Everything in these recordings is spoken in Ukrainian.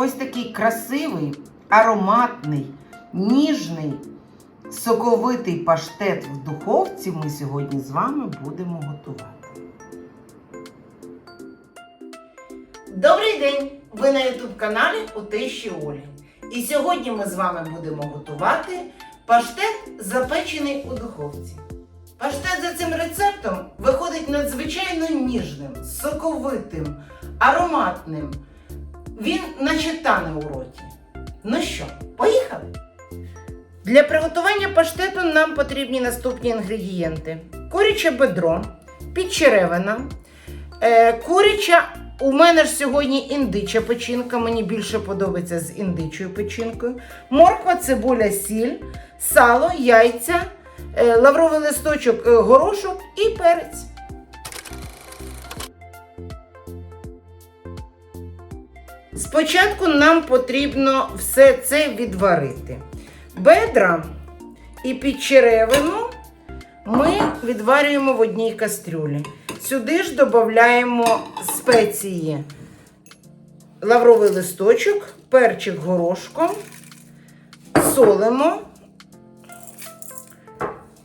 Ось такий красивий, ароматний, ніжний, соковитий паштет в духовці ми сьогодні з вами будемо готувати. Добрий день! Ви на youtube каналі у Тещі Олі. І сьогодні ми з вами будемо готувати паштет, запечений у духовці. Паштет за цим рецептом виходить надзвичайно ніжним, соковитим, ароматним. Він наче тане у роті. Ну що, поїхали? Для приготування паштету нам потрібні наступні інгредієнти: куряче бедро, підчеревина, е, куряча. У мене ж сьогодні індича печінка, мені більше подобається з індичою печінкою. Морква, цибуля, сіль, сало, яйця, е, лавровий листочок, е, горошок і перець. Спочатку нам потрібно все це відварити. Бедра і підчеревину ми відварюємо в одній кастрюлі. Сюди ж додаємо спеції лавровий листочок, перчик горошком, солимо.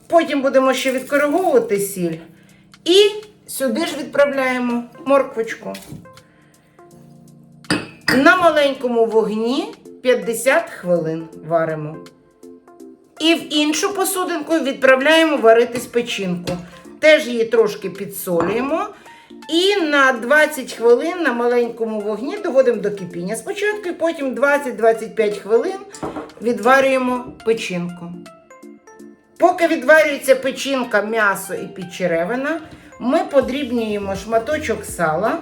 Потім будемо ще відкориговувати сіль. І сюди ж відправляємо морквочку. На маленькому вогні 50 хвилин варимо. І в іншу посудинку відправляємо варитись печінку. Теж її трошки підсолюємо. І на 20 хвилин на маленькому вогні доводимо до кипіння спочатку, потім 20-25 хвилин відварюємо печінку. Поки відварюється печінка, м'ясо і підчеревина, ми подрібнюємо шматочок сала,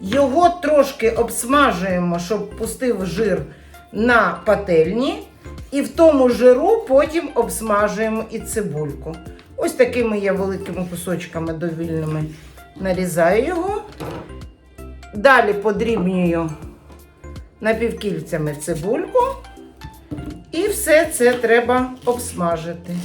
його трошки обсмажуємо, щоб пустив жир на пательні. І в тому жиру потім обсмажуємо і цибульку. Ось такими я великими кусочками довільними нарізаю його. Далі подрібнюю напівкільцями цибульку. І все це треба обсмажити.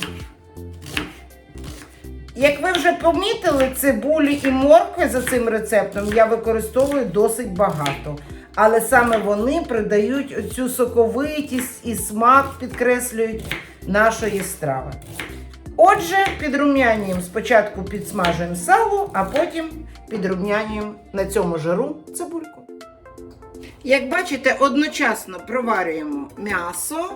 Як ви вже помітили, цибулі і моркви за цим рецептом я використовую досить багато. Але саме вони придають оцю соковитість і смак підкреслюють нашої страви. Отже, підрумянюємо спочатку підсмажуємо сало, а потім підрумянюємо на цьому жиру цибульку. Як бачите, одночасно проварюємо м'ясо,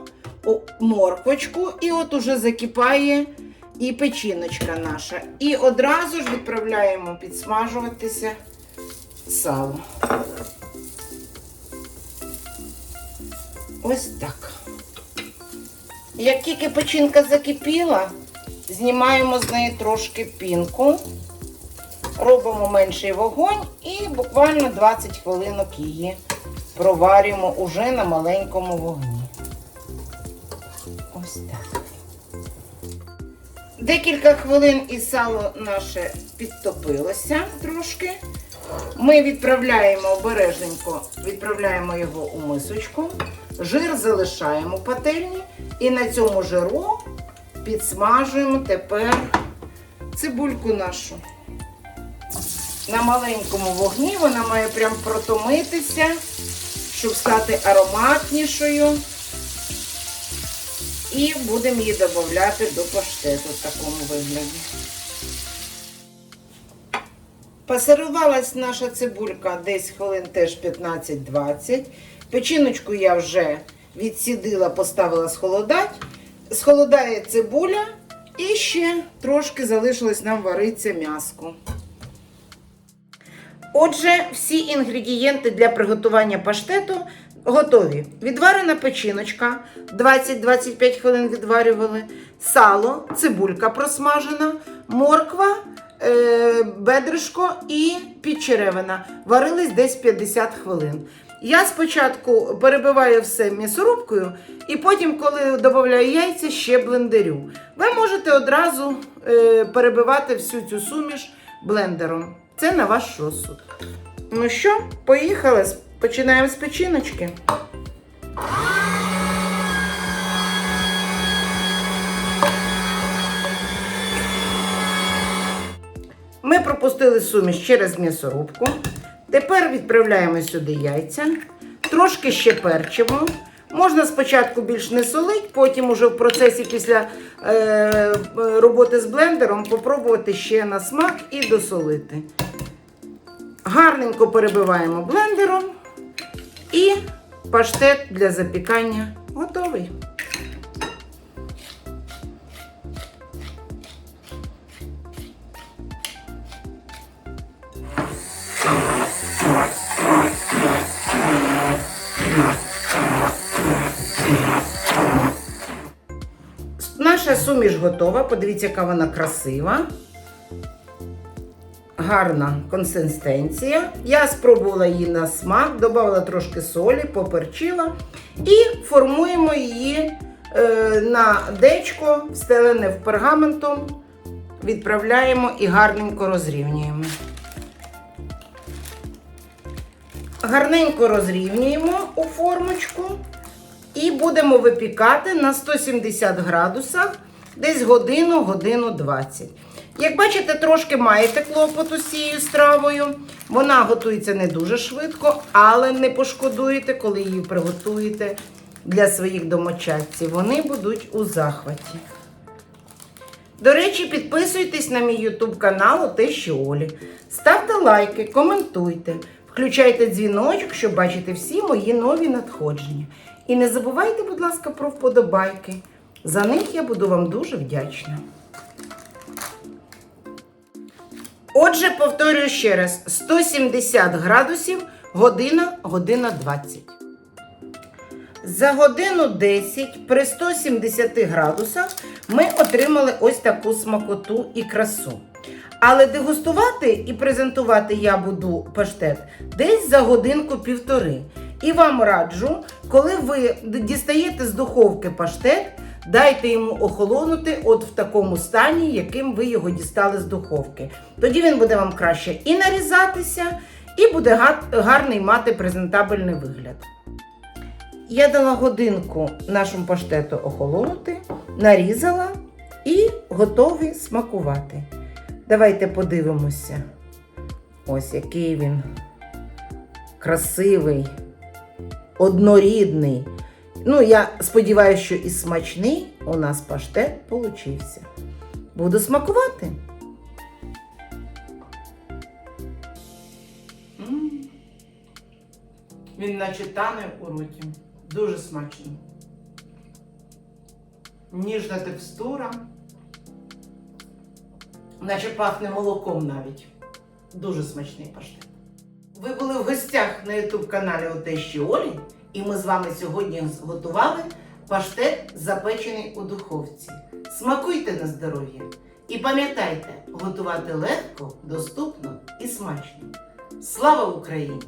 морквочку, і от уже закипає і печіночка наша. І одразу ж відправляємо підсмажуватися сало. Ось так. Як тільки печінка закипіла, знімаємо з неї трошки пінку, робимо менший вогонь і буквально 20 хвилинок її проварюємо уже на маленькому вогні. Декілька хвилин і сало наше підтопилося трошки. Ми відправляємо обережненько, відправляємо його у мисочку, жир залишаємо в пательні і на цьому жиру підсмажуємо тепер цибульку нашу. На маленькому вогні вона має прям протомитися, щоб стати ароматнішою. І будемо її додати до паштету в такому вигляді. Пасирувалась наша цибулька десь хвилин теж 15-20. Печіночку я вже відсідила, поставила схолодать. Схолодає цибуля і ще трошки залишилось нам вариться м'яско. Отже, всі інгредієнти для приготування паштету готові. Відварена печіночка, 20-25 хвилин відварювали, сало, цибулька просмажена, морква, е, бедришко і підчеревина. Варились десь 50 хвилин. Я спочатку перебиваю все м'ясорубкою, і потім, коли додаю яйця, ще блендерю. Ви можете одразу е, перебивати всю цю суміш блендером. Це на ваш розсуд. Ну що, поїхали. Починаємо з печіночки. Ми пропустили суміш через м'ясорубку. Тепер відправляємо сюди яйця. Трошки ще перчимо. Можна спочатку більш не солить, потім уже в процесі після е, роботи з блендером попробувати ще на смак і досолити. Гарненько перебиваємо блендером і паштет для запікання готовий. Наша суміш готова. Подивіться, яка вона красива. Гарна консистенція. Я спробувала її на смак, додала трошки солі, поперчила і формуємо її е, на дечко, встелене в пергаментом, відправляємо і гарненько розрівнюємо. Гарненько розрівнюємо у формочку і будемо випікати на 170 градусах десь годину, годину 20. Як бачите, трошки маєте клопоту з цією стравою. Вона готується не дуже швидко, але не пошкодуєте, коли її приготуєте для своїх домочадців. Вони будуть у захваті. До речі, підписуйтесь на мій YouTube канал Отещі Олі. Ставте лайки, коментуйте, включайте дзвіночок, щоб бачити всі мої нові надходження. І не забувайте, будь ласка, про вподобайки. За них я буду вам дуже вдячна. Отже, повторюю ще раз: 170 градусів, година, година 20. За годину 10 при 170 градусах ми отримали ось таку смакоту і красу. Але дегустувати і презентувати я буду паштет десь за годинку-півтори. І вам раджу, коли ви дістаєте з духовки паштет, дайте йому охолонути от в такому стані, яким ви його дістали з духовки. Тоді він буде вам краще і нарізатися, і буде гарний мати презентабельний вигляд. Я дала годинку нашому паштету охолонути, нарізала і готові смакувати. Давайте подивимося. Ось який він красивий, однорідний. Ну, я сподіваюся, що і смачний у нас паштет получився. Буду смакувати. Він наче тане у роті. Дуже смачно. Ніжна текстура. Наче пахне молоком навіть. Дуже смачний паштет. Ви були в гостях на YouTube каналі Отещі Олі, і ми з вами сьогодні готували паштет, запечений у духовці. Смакуйте на здоров'я! І пам'ятайте, готувати легко, доступно і смачно. Слава Україні!